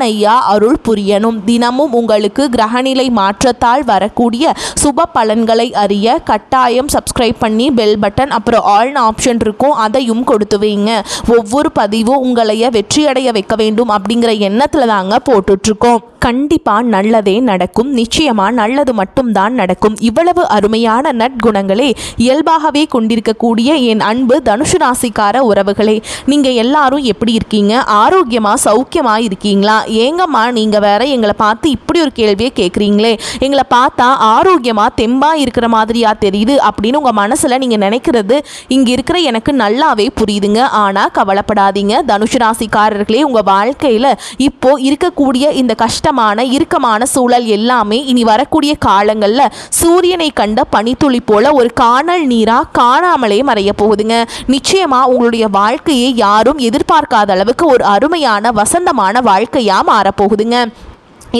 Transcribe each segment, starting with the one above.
ஐயா அருள் புரியணும். தினமும் உங்களுக்கு கிரகநிலை மாற்றத்தால் வரக்கூடிய சுப பலன்களை அறிய கட்டாயம் சப்ஸ்கிரைப் பண்ணி பெல் பட்டன் அப்புறம் ஆல்னு ஆப்ஷன் இருக்கும். அதையும் கொடுத்து வைங்க. ஒவ்வொரு பதிவும் உங்களைய வெற்றியடைய வைக்க வேண்டும் அப்படிங்கிற எண்ணத்தில் தாங்க போட்டுட்ருக்கோம். கண்டிப்பாக நல்லதே நடக்கும். நிச்சயமாக நல்லது மட்டும்தான் நடக்கும். இவ்வளவு அருமையான நற்குணங்களே இயல்பாகவே கொண்டிருக்கக்கூடிய என் அன்பு தனுஷு ராசிக்கார உறவுகளே நீங்கள் எல்லாரும் எப்படி இருக்கீங்க? ஆரோக்கியமாக சௌக்கியமாக இருக்கீங்களா? ஏங்கம்மா நீங்கள் வேற எங்களை பார்த்து இப்படி ஒரு கேள்வியை கேட்குறீங்களே எங்களை பார்த்தா ஆரோக்கியமாக தெம்பாக இருக்கிற மாதிரியா தெரியுது அப்படின்னு உங்கள் மனசில் நீங்கள் நினைக்கிறது இங்கே இருக்கிற எனக்கு நல்லாவே புரியுதுங்க. ஆனால் கவலைப்படாதீங்க. தனுஷ் ராசிக்காரர்களே உங்கள் வாழ்க்கையில் இப்போ இருக்கக்கூடிய இந்த கஷ்டமான இறுக்கமான சூழல் எல்லாமே இனி வரக்கூடிய காலங்களில் சூரியனை கண்ட பனித்துளி போல ஒரு காணல் நீராக காணாமலே மறைய போகுதுங்க. நிச்சயமாக உங்களுடைய வாழ்க்கையை யாரும் எதிர்பார்க்காத அளவுக்கு ஒரு அருமையான வசந்தமான வாழ்க்கையாக மாறப்போகுதுங்க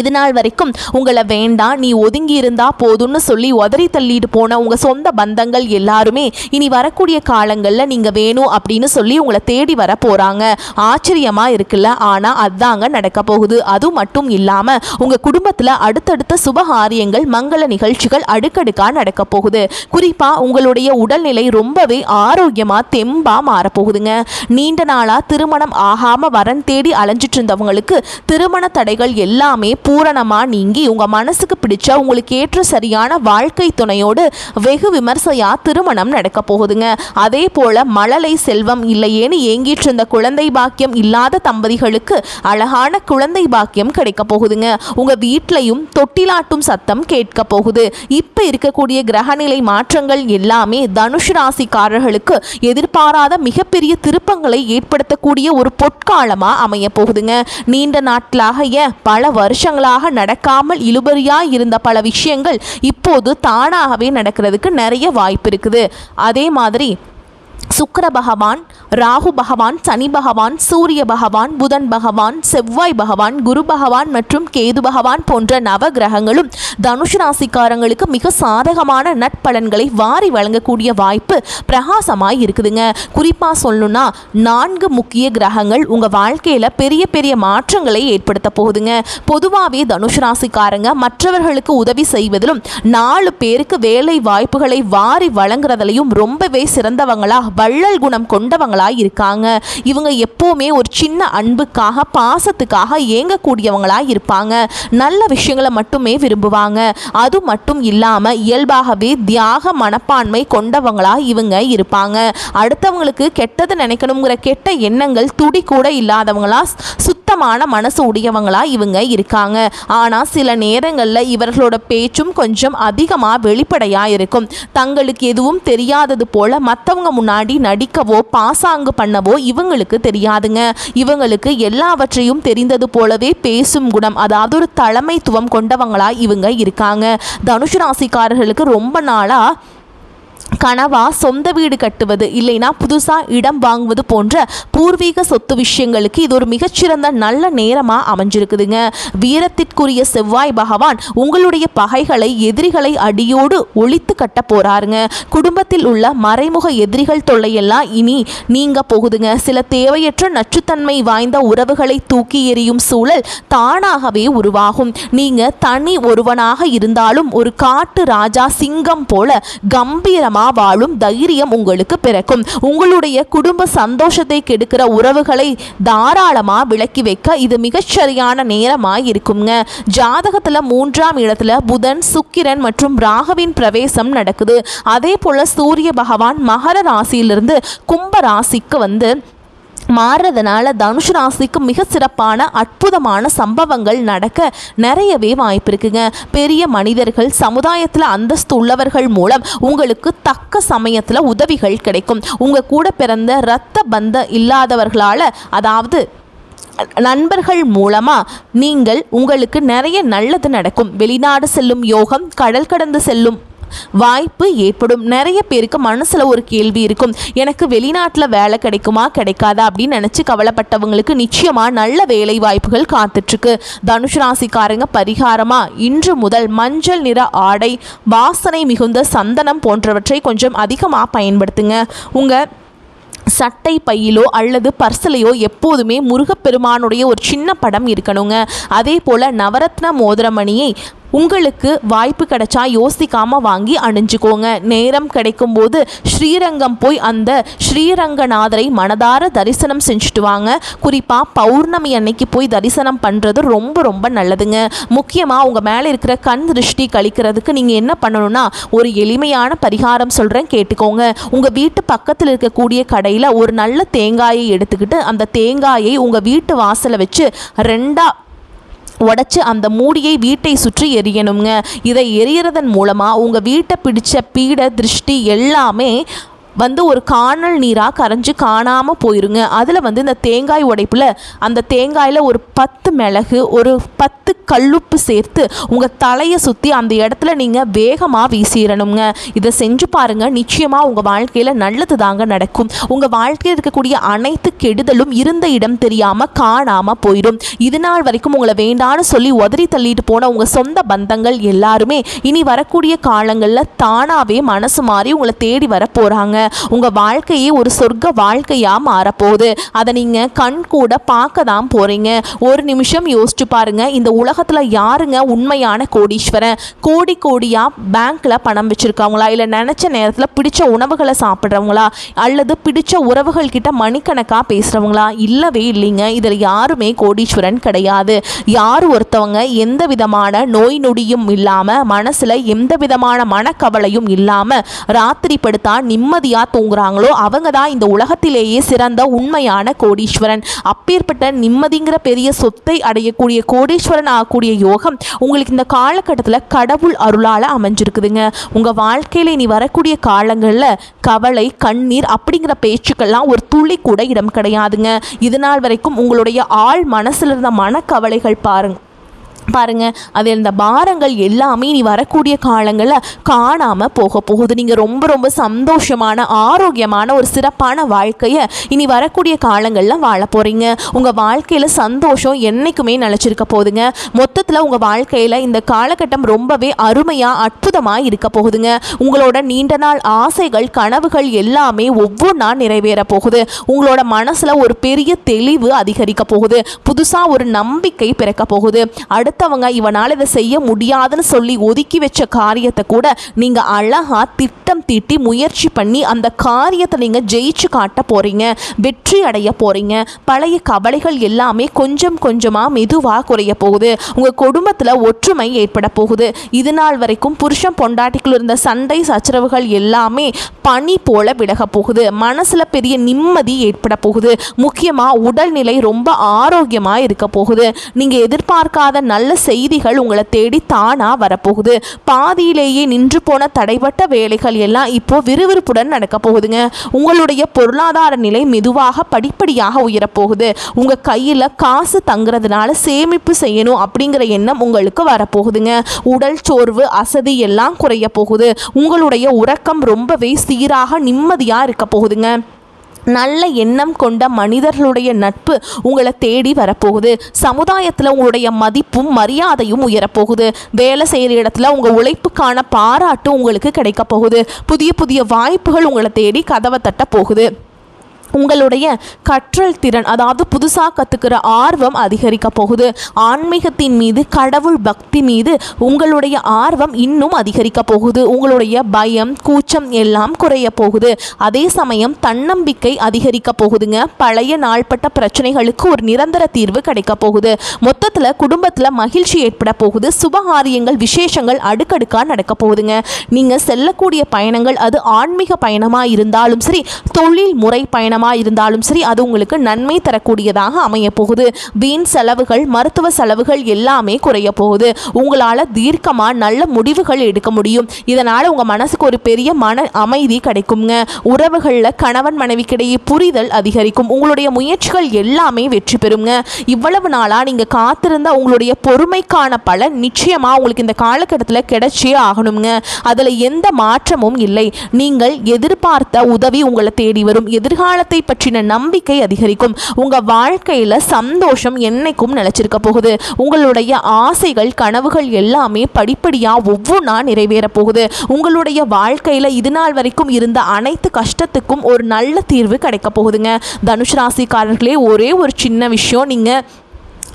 இது நாள் வரைக்கும் உங்களை வேண்டாம் நீ ஒதுங்கி இருந்தா போதும்னு சொல்லி உதறி தள்ளிட்டு போன உங்கள் சொந்த பந்தங்கள் எல்லாருமே இனி வரக்கூடிய காலங்களில் நீங்கள் வேணும் அப்படின்னு சொல்லி உங்களை தேடி வர போகிறாங்க ஆச்சரியமாக இருக்குல்ல? ஆனால் அதாங்க நடக்க போகுது. அது மட்டும் இல்லாமல் உங்கள் குடும்பத்தில் அடுத்தடுத்த சுபகாரியங்கள் மங்கள நிகழ்ச்சிகள் அடுக்கடுக்காக நடக்க போகுது. குறிப்பாக உங்களுடைய உடல்நிலை ரொம்பவே ஆரோக்கியமாக தெம்பாக மாறப்போகுதுங்க. நீண்ட நாளாக திருமணம் ஆகாமல் வரன் தேடி அலைஞ்சிட்டு இருந்தவங்களுக்கு திருமண தடைகள் எல்லாமே பூரணமாக நீங்கி உங்கள் மனசுக்கு பிடிச்ச உங்களுக்கு ஏற்ற சரியான வாழ்க்கை துணையோடு வெகு விமர்சையாக திருமணம் நடக்க போகுதுங்க. அதே போல் மழலை செல்வம் இல்லையேன்னு ஏங்கிட்டு இருந்த குழந்தை பாக்கியம் இல்லாத தம்பதிகளுக்கு அழகான குழந்தை பாக்கியம் கிடைக்க போகுதுங்க. உங்கள் வீட்லையும் தொட்டிலாட்டும் சத்தம் கேட்க போகுது. இப்போ இருக்கக்கூடிய கிரகநிலை மாற்றங்கள் எல்லாமே தனுஷ் ராசிக்காரர்களுக்கு எதிர்பாராத மிகப்பெரிய திருப்பங்களை ஏற்படுத்தக்கூடிய ஒரு பொற்காலமாக அமைய போகுதுங்க. நீண்ட நாட்களாக ஏன் பல வருஷங்களாக நடக்காமல் இழுபறியாக இருந்த பல விஷயங்கள் இப்போது தானாகவே நடக்கிறதுக்கு நிறைய வாய்ப்பு இருக்குது. அதே மாதிரி சுக்கர பகவான் ராகு பகவான் சனி பகவான் சூரிய பகவான் புதன் பகவான் செவ்வாய் பகவான் குரு பகவான் மற்றும் கேது பகவான் போன்ற நவ கிரகங்களும் தனுஷ் ராசிக்காரங்களுக்கு மிக சாதகமான நட்பலன்களை வாரி வழங்கக்கூடிய வாய்ப்பு பிரகாசமாய் இருக்குதுங்க. குறிப்பாக சொல்லணும்னா நான்கு முக்கிய கிரகங்கள் உங்கள் வாழ்க்கையில் பெரிய பெரிய மாற்றங்களை ஏற்படுத்த போகுதுங்க. பொதுவாகவே தனுஷ் ராசிக்காரங்க மற்றவர்களுக்கு உதவி செய்வதிலும் நாலு பேருக்கு வேலை வாய்ப்புகளை வாரி வழங்குறதுலையும் ரொம்பவே சிறந்தவங்களாக வள்ளல் குணம் கொண்டவங்களாக இருக்காங்க. இவங்க எப்போவுமே ஒரு சின்ன அன்புக்காக பாசத்துக்காக ஏங்கக்கூடியவங்களாக இருப்பாங்க. நல்ல விஷயங்களை மட்டுமே விரும்புவாங்க. அது மட்டும் இல்லாமல் இயல்பாகவே தியாக மனப்பான்மை கொண்டவங்களாக இவங்க இருப்பாங்க. அடுத்தவங்களுக்கு கெட்டது நினைக்கணுங்கிற கெட்ட எண்ணங்கள் துடி கூட இல்லாதவங்களா சுத்தமான மனசு உடையவங்களா இவங்க இருக்காங்க. ஆனால் சில நேரங்களில் இவர்களோட பேச்சும் கொஞ்சம் அதிகமாக வெளிப்படையாக இருக்கும். தங்களுக்கு எதுவும் தெரியாதது போல மற்றவங்க முன்னாடி நடிக்கவோ பாசாங்கு பண்ணவோ இவங்களுக்கு தெரியாதுங்க. இவங்களுக்கு எல்லாவற்றையும் தெரிந்தது போலவே பேசும் குணம் அதாவது ஒரு தலைமைத்துவம் கொண்டவங்களா இவங்க இருக்காங்க. தனுஷ் ராசிக்காரர்களுக்கு ரொம்ப நாளாக கனவா சொந்த வீடு கட்டுவது இல்லைனா புதுசாக இடம் வாங்குவது போன்ற பூர்வீக சொத்து விஷயங்களுக்கு இது ஒரு மிகச்சிறந்த நல்ல நேரமாக அமைஞ்சிருக்குதுங்க. வீரத்திற்குரிய செவ்வாய் பகவான் உங்களுடைய பகைகளை எதிரிகளை அடியோடு ஒழித்து கட்ட போகிறாருங்க குடும்பத்தில் உள்ள மறைமுக எதிரிகள் தொல்லையெல்லாம் இனி நீங்க போகுதுங்க. சில தேவையற்ற நச்சுத்தன்மை வாய்ந்த உறவுகளை தூக்கி எறியும் சூழல் தானாகவே உருவாகும். நீங்கள் தனி ஒருவனாக இருந்தாலும் ஒரு காட்டு ராஜா சிங்கம் போல கம்பீரமாக வாழும் தைரியம் உங்களுக்கு பிறக்கும். உங்களுடைய குடும்ப சந்தோஷத்தை கெடுக்கிற உறவுகளை தாராளமாக விலக்கி வைக்க இது மிகச்சரியான நேரமாக இருக்குங்க ஜாதகத்தில் மூன்றாம் இடத்துல புதன் சுக்கிரன் மற்றும் ராகவின் பிரவேசம் நடக்குது. அதே போல சூரிய பகவான் மகர ராசியிலிருந்து கும்ப ராசிக்கு வந்து மாறுறதுனால தனுஷ் ராசிக்கு மிக சிறப்பான அற்புதமான சம்பவங்கள் நடக்க நிறையவே வாய்ப்பு இருக்குங்க. பெரிய மனிதர்கள் சமுதாயத்தில் அந்தஸ்து உள்ளவர்கள் மூலம் உங்களுக்கு தக்க சமயத்தில் உதவிகள் கிடைக்கும். உங்கள் கூட பிறந்த இரத்த பந்த இல்லாதவர்களால் அதாவது நண்பர்கள் மூலமாக நீங்கள் உங்களுக்கு நிறைய நல்லது நடக்கும். வெளிநாடு செல்லும் யோகம் கடல் கடந்து செல்லும் வாய்ப்பு ஏற்படும். நிறைய பேருக்கு மனசில் ஒரு கேள்வி இருக்கும். எனக்கு வெளிநாட்டில் வேலை கிடைக்குமா கிடைக்காதா அப்படின்னு நினச்சி கவலைப்பட்டவங்களுக்கு நிச்சயமாக நல்ல வேலை வாய்ப்புகள் காத்துட்ருக்கு. தனுஷ் ராசிக்காரங்க பரிகாரமாக இன்று முதல் மஞ்சள் நிற ஆடை வாசனை மிகுந்த சந்தனம் போன்றவற்றை கொஞ்சம் அதிகமாக பயன்படுத்துங்க. உங்கள் சட்டை பையிலோ அல்லது பர்சலையோ எப்போதுமே முருகப்பெருமானுடைய ஒரு சின்ன படம் இருக்கணுங்க. அதே போல் நவரத்ன மோதிரமணியை உங்களுக்கு வாய்ப்பு கிடைச்சா யோசிக்காம வாங்கி அணிஞ்சுக்கோங்க. நேரம் கிடைக்கும் போது ஸ்ரீரங்கம் போய் அந்த ஸ்ரீரங்கநாதரை மனதார தரிசனம் செஞ்சுட்டு வாங்க. குறிப்பாக பௌர்ணமி அன்னைக்கு போய் தரிசனம் பண்ணுறது ரொம்ப ரொம்ப நல்லதுங்க. முக்கியமாக உங்கள் மேலே இருக்கிற கண் திருஷ்டி கழிக்கிறதுக்கு நீங்கள் என்ன பண்ணணும்னா ஒரு எளிமையான பரிகாரம் சொல்கிறேன் கேட்டுக்கோங்க. உங்கள் வீட்டு பக்கத்தில் இருக்கக்கூடிய கடையில் ஒரு நல்ல தேங்காயை எடுத்துக்கிட்டு அந்த தேங்காயை உங்கள் வீட்டு வாசலை வச்சு ரெண்டா உடச்சி அந்த மூடியை வீட்டை சுற்றி எரியணுங்க இதை எரியறதன் மூலமாக உங்கள் வீட்டை பிடிச்ச பீட திருஷ்டி எல்லாமே வந்து ஒரு காணல் நீராக கரைஞ்சு காணாமல் போயிருங்க. அதில் வந்து இந்த தேங்காய் உடைப்பில் அந்த தேங்காயில் ஒரு பத்து மிளகு ஒரு பத்து கல்லுப்பு சேர்த்து உங்கள் தலையை சுற்றி அந்த இடத்துல நீங்கள் வேகமாக வீசிடணுங்க இதை செஞ்சு பாருங்கள் நிச்சயமாக உங்கள் வாழ்க்கையில் நல்லது தாங்க நடக்கும். உங்கள் வாழ்க்கையில் இருக்கக்கூடிய அனைத்து கெடுதலும் இருந்த இடம் தெரியாமல் காணாமல் போயிடும். இது நாள் வரைக்கும் உங்களை வேண்டான்னு சொல்லி உதறி தள்ளிட்டு போன உங்கள் சொந்த பந்தங்கள் எல்லாருமே இனி வரக்கூடிய காலங்களில் தானாகவே மனசு மாறி உங்களை தேடி வர போகிறாங்க உங்கள் வாழ்க்கையே ஒரு சொர்க்க வாழ்க்கையாக மாறப்போகுது. அதை நீங்கள் கண் கூட பார்க்க தான் போகிறீங்க ஒரு நிமிஷம் யோசிச்சு பாருங்க. இந்த உலகத்தில் யாருங்க உண்மையான கோடீஸ்வரன்? கோடி கோடியாக பேங்க்கில் பணம் வச்சுருக்காங்களா இல்லை நினச்ச நேரத்தில் பிடிச்ச உணவுகளை சாப்பிட்றவங்களா? அல்லது பிடிச்ச உறவுகள் கிட்ட மணிக்கணக்காக பேசுகிறவங்களா இல்லவே இல்லைங்க. இதில் யாருமே கோடீஸ்வரன் கிடையாது. யார் ஒருத்தவங்க எந்த விதமான நோய் நொடியும் இல்லாமல் மனசில் எந்த விதமான மனக்கவலையும் இல்லாமல் ராத்திரி படுத்தா நிம்மதியாக தூங்குறாங்களோ அவங்க தான் இந்த உலகத்திலேயே சிறந்த உண்மையான கோடீஸ்வரன். அப்பேற்பட்ட நிம்மதிங்கிற பெரிய சொத்தை அடையக்கூடிய கோடீஸ்வரன் ஆகக்கூடிய யோகம் உங்களுக்கு இந்த காலகட்டத்தில் கடவுள் அருளால் அமைஞ்சிருக்குதுங்க. உங்கள் வாழ்க்கையில் இனி வரக்கூடிய காலங்களில் கவலை கண்ணீர் அப்படிங்கிற பேச்சுக்கள்லாம் ஒரு துளி கூட இடம் கிடையாதுங்க. இது நாள் வரைக்கும் உங்களுடைய ஆள் மனசில் இருந்த மனக்கவலைகள் பாருங்கள் பாருங்கள் அது இந்த பாரங்கள் எல்லாமே இனி வரக்கூடிய காலங்களில் காணாமல் போக போகுது. நீங்கள் ரொம்ப ரொம்ப சந்தோஷமான ஆரோக்கியமான ஒரு சிறப்பான வாழ்க்கையை இனி வரக்கூடிய காலங்களில் வாழ போகிறீங்க உங்கள் வாழ்க்கையில் சந்தோஷம் என்றைக்குமே நிலச்சிருக்க போகுதுங்க. மொத்தத்தில் உங்கள் வாழ்க்கையில் இந்த காலகட்டம் ரொம்பவே அருமையாக அற்புதமாக இருக்க போகுதுங்க. உங்களோட நீண்ட நாள் ஆசைகள் கனவுகள் எல்லாமே ஒவ்வொன்றா நிறைவேற போகுது. உங்களோட மனசில் ஒரு பெரிய தெளிவு அதிகரிக்க போகுது. புதுசாக ஒரு நம்பிக்கை பிறக்க போகுது. அடுத்தவங்க இவனால் இதை செய்ய முடியாதுன்னு சொல்லி ஒதுக்கி வச்ச காரியத்தை கூட நீங்கள் அழகாக திட்டம் தீட்டி முயற்சி பண்ணி அந்த காரியத்தை நீங்கள் ஜெயிச்சு காட்ட போகிறீங்க வெற்றி அடைய போகிறீங்க பழைய கவலைகள் எல்லாமே கொஞ்சம் கொஞ்சமாக மெதுவாக குறைய போகுது. உங்கள் குடும்பத்தில் ஒற்றுமை ஏற்பட போகுது. இது நாள் வரைக்கும் புருஷன் பொண்டாட்டிக்குள் இருந்த சண்டை சச்சரவுகள் எல்லாமே பனி போல விலக போகுது. மனசில் பெரிய நிம்மதி ஏற்பட போகுது. முக்கியமாக உடல்நிலை ரொம்ப ஆரோக்கியமாக இருக்க போகுது. நீங்கள் எதிர்பார்க்காத நல்ல செய்திகள் உங்களை தேடி தானாக வரப்போகுது. பாதியிலேயே நின்று போன தடைப்பட்ட வேலைகள் எல்லாம் இப்போ விறுவிறுப்புடன் நடக்க போகுதுங்க. உங்களுடைய பொருளாதார நிலை மெதுவாக படிப்படியாக உயரப்போகுது. உங்கள் கையில் காசு தங்குறதுனால சேமிப்பு செய்யணும் அப்படிங்கிற எண்ணம் உங்களுக்கு வரப்போகுதுங்க. உடல் சோர்வு அசதி எல்லாம் குறைய போகுது. உங்களுடைய உறக்கம் ரொம்பவே சீராக நிம்மதியாக இருக்க போகுதுங்க. நல்ல எண்ணம் கொண்ட மனிதர்களுடைய நட்பு உங்களை தேடி வரப்போகுது. சமுதாயத்தில் உங்களுடைய மதிப்பும் மரியாதையும் உயரப்போகுது. வேலை செய்கிற இடத்துல உங்கள் உழைப்புக்கான பாராட்டு உங்களுக்கு கிடைக்க போகுது. புதிய புதிய வாய்ப்புகள் உங்களை தேடி கதவை தட்ட போகுது. உங்களுடைய கற்றல் திறன் அதாவது புதுசாக கற்றுக்கிற ஆர்வம் அதிகரிக்க போகுது. ஆன்மீகத்தின் மீது கடவுள் பக்தி மீது உங்களுடைய ஆர்வம் இன்னும் அதிகரிக்க போகுது. உங்களுடைய பயம் கூச்சம் எல்லாம் குறைய போகுது. அதே சமயம் தன்னம்பிக்கை அதிகரிக்க போகுதுங்க. பழைய நாள்பட்ட பிரச்சனைகளுக்கு ஒரு நிரந்தர தீர்வு கிடைக்க போகுது. மொத்தத்தில் குடும்பத்தில் மகிழ்ச்சி ஏற்பட போகுது. சுபகாரியங்கள் விசேஷங்கள் அடுக்கடுக்காக நடக்க போகுதுங்க. நீங்கள் செல்லக்கூடிய பயணங்கள் அது ஆன்மீக பயணமாக இருந்தாலும் சரி தொழில் முறை பயணமாக இருந்தாலும் சரி அது உங்களுக்கு நன்மை தரக்கூடியதாக அமைய போகுது வீண் செலவுகள் மருத்துவ செலவுகள் எல்லாமே குறைய போகுது உங்களால் தீர்க்கமாக நல்ல முடிவுகள் எடுக்க முடியும். இதனால் உங்கள் மனசுக்கு ஒரு பெரிய மன அமைதி கிடைக்குங்க. உறவுகளில் கணவன் மனைவிக்கிடையே புரிதல் அதிகரிக்கும். உங்களுடைய முயற்சிகள் எல்லாமே வெற்றி பெறுங்க. இவ்வளவு நாளாக நீங்கள் காத்திருந்த உங்களுடைய பொறுமைக்கான பலன் நிச்சயமாக உங்களுக்கு இந்த காலகட்டத்தில் கிடைச்சே ஆகணுங்க. அதில் எந்த மாற்றமும் இல்லை. நீங்கள் எதிர்பார்த்த உதவி உங்களை தேடி வரும். எதிர்கால எதிர்காலத்தை பற்றின நம்பிக்கை அதிகரிக்கும். உங்கள் வாழ்க்கையில் சந்தோஷம் என்னைக்கும் நிலச்சிருக்க போகுது. உங்களுடைய ஆசைகள் கனவுகள் எல்லாமே படிப்படியாக ஒவ்வொன்றா நிறைவேற போகுது. உங்களுடைய வாழ்க்கையில் இது நாள் வரைக்கும் இருந்த அனைத்து கஷ்டத்துக்கும் ஒரு நல்ல தீர்வு கிடைக்க போகுதுங்க. தனுஷ் ராசிக்காரர்களே ஒரே ஒரு சின்ன விஷயம். நீங்கள்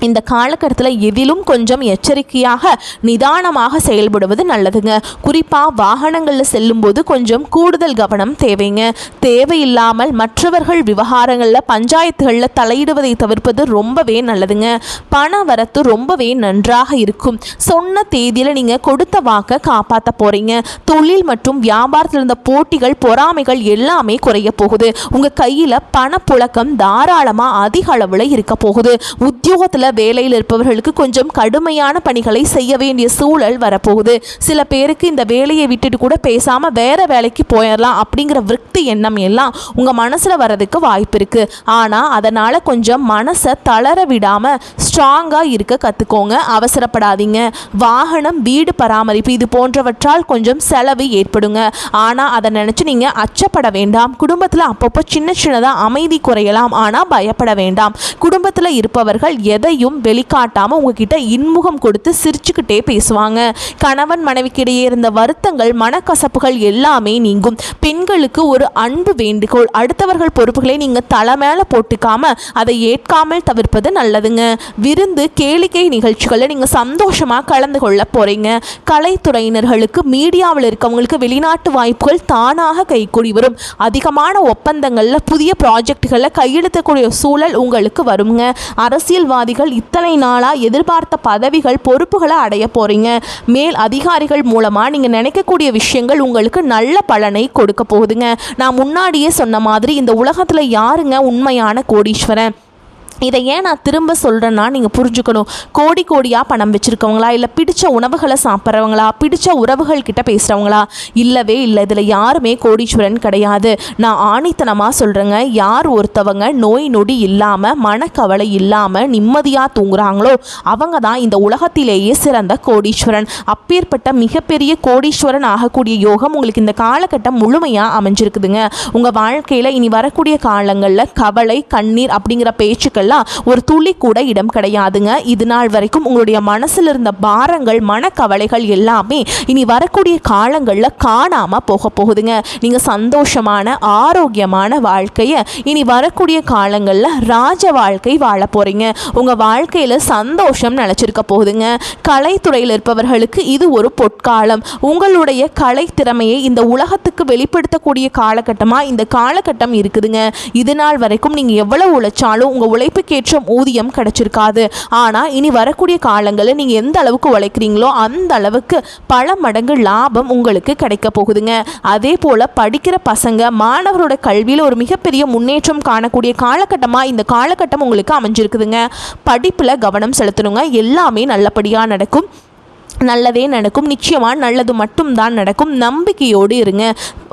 இந்த காலகட்டத்தில் எதிலும் கொஞ்சம் எச்சரிக்கையாக நிதானமாக செயல்படுவது நல்லதுங்க. குறிப்பாக வாகனங்களில் செல்லும்போது கொஞ்சம் கூடுதல் கவனம் தேவைங்க. தேவையில்லாமல் மற்றவர்கள் விவகாரங்களில் பஞ்சாயத்துகளில் தலையிடுவதை தவிர்ப்பது ரொம்பவே நல்லதுங்க. பண வரத்து ரொம்பவே நன்றாக இருக்கும். சொன்ன தேதியில் நீங்கள் கொடுத்த வாக்கை காப்பாற்ற போகிறீங்க தொழில் மற்றும் வியாபாரத்தில் இருந்த போட்டிகள் பொறாமைகள் எல்லாமே குறைய போகுது. உங்கள் கையில் பணப்புழக்கம் தாராளமாக அதிக அளவில் இருக்க போகுது. உத்தியோகத்தில் வேலையில் இருப்பவர்களுக்கு கொஞ்சம் கடுமையான பணிகளை செய்ய வேண்டிய சூழல் வரப்போகுது. சில பேருக்கு இந்த வேலையை விட்டுட்டு கூட பேசாமல் வேற வேலைக்கு போயிடலாம் அப்படிங்கிற விருத்தி எண்ணம் எல்லாம் உங்கள் மனசில் வர்றதுக்கு வாய்ப்பு இருக்குது ஆனால் அதனால் கொஞ்சம் மனசை தளர விடாமல் ஸ்ட்ராங்காக இருக்க கற்றுக்கோங்க அவசரப்படாதீங்க. வாகனம் வீடு பராமரிப்பு இது போன்றவற்றால் கொஞ்சம் செலவு ஏற்படுங்க. ஆனால் அதை நினச்சி நீங்கள் அச்சப்பட வேண்டாம். குடும்பத்தில் அப்பப்போ சின்ன சின்னதாக அமைதி குறையலாம். ஆனால் பயப்பட வேண்டாம். குடும்பத்தில் இருப்பவர்கள் எதை எதையும் வெளிக்காட்டாமல் உங்ககிட்ட இன்முகம் கொடுத்து சிரிச்சுக்கிட்டே பேசுவாங்க. கணவன் மனைவிக்கிடையே இருந்த வருத்தங்கள் மனக்கசப்புகள் எல்லாமே நீங்கும். பெண்களுக்கு ஒரு அன்பு வேண்டுகோள் அடுத்தவர்கள் பொறுப்புகளை நீங்கள் தலை மேலே போட்டுக்காம அதை ஏற்காமல் தவிர்ப்பது நல்லதுங்க. விருந்து கேளிக்கை நிகழ்ச்சிகளில் நீங்கள் சந்தோஷமாக கலந்து கொள்ள போகிறீங்க கலைத்துறையினர்களுக்கு மீடியாவில் இருக்கவங்களுக்கு வெளிநாட்டு வாய்ப்புகள் தானாக கைகூடி வரும். அதிகமான ஒப்பந்தங்களில் புதிய ப்ராஜெக்டுகளில் கையெழுத்தக்கூடிய சூழல் உங்களுக்கு வருங்க. அரசியல்வாதிகள் இத்தனை நாளாக எதிர்பார்த்த பதவிகள் பொறுப்புகளை அடைய போகிறீங்க மேல் அதிகாரிகள் மூலமாக நீங்கள் நினைக்கக்கூடிய விஷயங்கள் உங்களுக்கு நல்ல பலனை கொடுக்க போகுதுங்க. நான் முன்னாடியே சொன்ன மாதிரி இந்த உலகத்தில் யாருங்க உண்மையான கோடீஸ்வரன்? இதை ஏன் நான் திரும்ப சொல்கிறேன்னா நீங்கள் புரிஞ்சுக்கணும். கோடி கோடியாக பணம் வச்சுருக்கவங்களா? இல்லை பிடிச்ச உணவுகளை சாப்பிட்றவங்களா? பிடிச்ச உறவுகள் கிட்ட பேசுகிறவங்களா இல்லவே இல்லை. இதில் யாருமே கோடீஸ்வரன் கிடையாது. நான் ஆணித்தனமாக சொல்கிறேங்க யார் ஒருத்தவங்க நோய் நொடி இல்லாமல் மனக்கவலை இல்லாமல் நிம்மதியாக தூங்குறாங்களோ அவங்க தான் இந்த உலகத்திலேயே சிறந்த கோடீஸ்வரன். அப்பேற்பட்ட மிகப்பெரிய கோடீஸ்வரன் ஆகக்கூடிய யோகம் உங்களுக்கு இந்த காலகட்டம் முழுமையாக அமைஞ்சிருக்குதுங்க. உங்கள் வாழ்க்கையில் இனி வரக்கூடிய காலங்களில் கவலை கண்ணீர் அப்படிங்கிற பேச்சுக்கள் எல்லாம் ஒரு துளி கூட இடம் கிடையாதுங்க. இது நாள் வரைக்கும் உங்களுடைய மனசில் இருந்த பாரங்கள் மனக்கவலைகள் எல்லாமே இனி வரக்கூடிய காலங்களில் காணாமல் போக போகுதுங்க. நீங்கள் சந்தோஷமான ஆரோக்கியமான வாழ்க்கையை இனி வரக்கூடிய காலங்களில் ராஜ வாழ்க்கை வாழ போகிறீங்க உங்கள் வாழ்க்கையில் சந்தோஷம் நினச்சிருக்க போகுதுங்க. கலைத்துறையில் இருப்பவர்களுக்கு இது ஒரு பொற்காலம். உங்களுடைய கலை திறமையை இந்த உலகத்துக்கு வெளிப்படுத்தக்கூடிய காலகட்டமாக இந்த காலகட்டம் இருக்குதுங்க. இது நாள் வரைக்கும் நீங்கள் எவ்வளோ உழைச்சாலும் உங்கள் உழைப்பு உழைப்புக்கேற்ற ஊதியம் கிடைச்சிருக்காது. ஆனால் இனி வரக்கூடிய காலங்களில் நீங்கள் எந்த அளவுக்கு உழைக்கிறீங்களோ அந்த அளவுக்கு பல மடங்கு லாபம் உங்களுக்கு கிடைக்க போகுதுங்க. அதே போல் படிக்கிற பசங்க மாணவரோட கல்வியில் ஒரு மிகப்பெரிய முன்னேற்றம் காணக்கூடிய காலகட்டமாக இந்த காலகட்டம் உங்களுக்கு அமைஞ்சிருக்குதுங்க. படிப்பில் கவனம் செலுத்தணுங்க. எல்லாமே நல்லபடியாக நடக்கும். நல்லதே நடக்கும். நிச்சயமாக நல்லது மட்டும்தான் நடக்கும். நம்பிக்கையோடு இருங்க.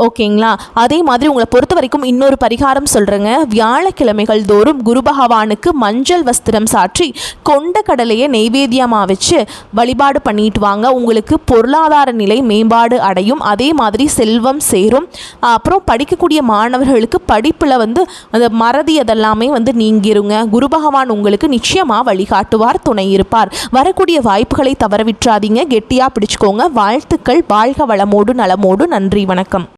ஓகேங்களா? அதே மாதிரி உங்களை பொறுத்த வரைக்கும் இன்னொரு பரிகாரம் சொல்கிறேங்க வியாழக்கிழமைகள் தோறும் குரு பகவானுக்கு மஞ்சள் வஸ்திரம் சாற்றி கொண்ட கடலையை நெய்வேத்தியமாக வச்சு வழிபாடு பண்ணிட்டு வாங்க. உங்களுக்கு பொருளாதார நிலை மேம்பாடு அடையும். அதே மாதிரி செல்வம் சேரும். அப்புறம் படிக்கக்கூடிய மாணவர்களுக்கு படிப்பில் வந்து அந்த மறதி அதெல்லாமே வந்து நீங்கிருங்க. குரு பகவான் உங்களுக்கு நிச்சயமாக வழிகாட்டுவார் துணை இருப்பார். வரக்கூடிய வாய்ப்புகளை தவற விட்டுறாதீங்க கெட்டியாக பிடிச்சுக்கோங்க. வாழ்த்துக்கள் வாழ்க வளமோடு நலமோடு. நன்றி வணக்கம்.